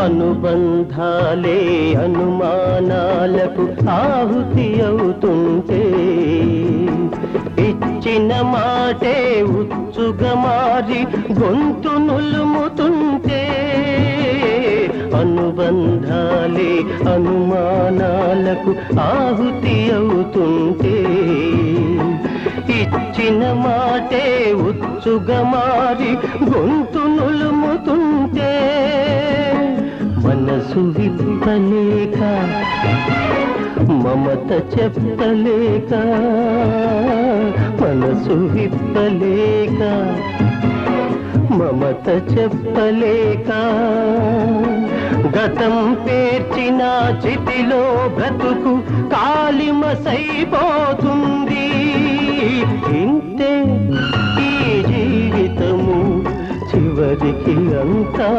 అనుబంధాలే అనుమానాలకు ఆహుతి అవుతుంటే ఇచ్చిన మాటే ఉచ్చుగా మారి గొంతు నులుముతుంటే అనుబంధాలే అనుమానాలకు ఆహుతి అవుతుంటే ఇచ్చిన మాటే ఉచ్చుగా మారి గొంతు నులుముతుంటే విప్పలేక మమత చెప్పలేక మనసు విప్పలేక మమత చెప్పలేక గతం పేర్చిన చితిలో బ్రతుకు కాలిమసైపోతుంది. ఇంతే ఈ జీవితము చివరికి అంతా